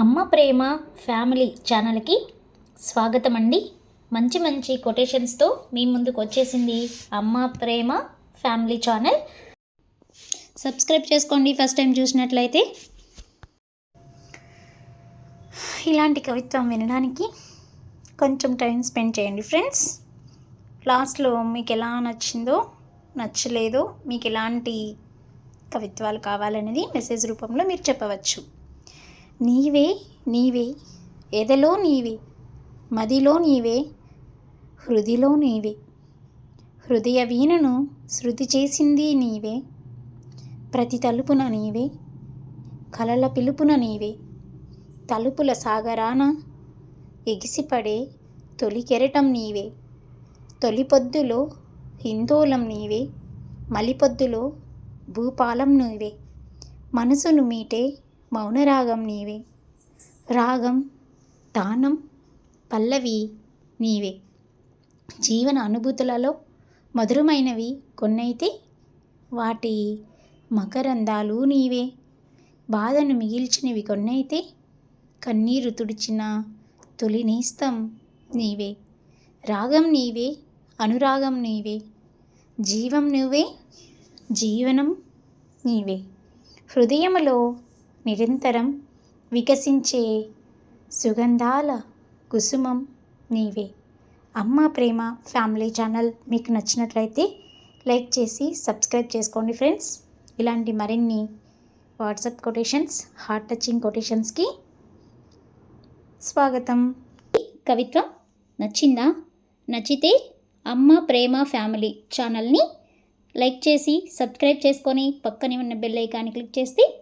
అమ్మ ప్రేమ ఫ్యామిలీ ఛానల్కి స్వాగతం అండి మంచి మంచి కొటేషన్స్తో మీ ముందుకు వచ్చేసింది Amma Prema family channel. Subscribe చేసుకోండి ఫస్ట్ టైం చూసినట్లయితే. ఇలాంటి కవిత్వం వినడానికి కొంచెం టైం స్పెండ్ చేయండి ఫ్రెండ్స్. లాస్ట్లో మీకు ఎలా నచ్చిందో నచ్చలేదో మీకు ఎలాంటి కవిత్వాలు కావాలనేది మెసేజ్ రూపంలో మీరు చెప్పవచ్చు. నీవే నీవే ఎదలో నీవే మదిలో నీవే హృదిలో నీవే. హృదయ వీణను శృతి చేసింది నీవే. ప్రతి తలుపున నీవే కలల పిలుపున నీవే. తలుపుల సాగరాన ఎగిసిపడే తొలి కెరటం నీవే. తొలిపొద్దులో హిందోళం నీవే మలిపొద్దులో భూపాలం నీవే. మనసును మీటే మౌనరాగం నీవే. రాగం తానం పల్లవి నీవే. జీవన అనుభూతులలో మధురమైనవి కొన్నైతే వాటి మకరందాలు నీవే. బాధను మిగిల్చినవి కొన్నైతే కన్నీరు తుడిచిన తొలి నేస్తం నీవే. రాగం నీవే అనురాగం నీవే. జీవం నువ్వే జీవనం నీవే. హృదయములో నిరంతరం వికసించే సుగంధాల కుసుమం నీవే. అమ్మ ప్రేమ ఫ్యామిలీ ఛానల్ మీకు నచ్చినట్లయితే లైక్ చేసి సబ్స్క్రైబ్ చేసుకోండి ఫ్రెండ్స్. ఇలాంటి మరిన్ని వాట్సాప్ కొటేషన్స్ హార్ట్ టచింగ్ కొటేషన్స్కి స్వాగతం. కవిత్వం నచ్చిందా? నచ్చితే అమ్మ ప్రేమ ఫ్యామిలీ ఛానల్ని లైక్ చేసి సబ్స్క్రైబ్ చేసుకొని పక్కనే ఉన్న బెల్ ఐకాన్ని క్లిక్ చేస్తే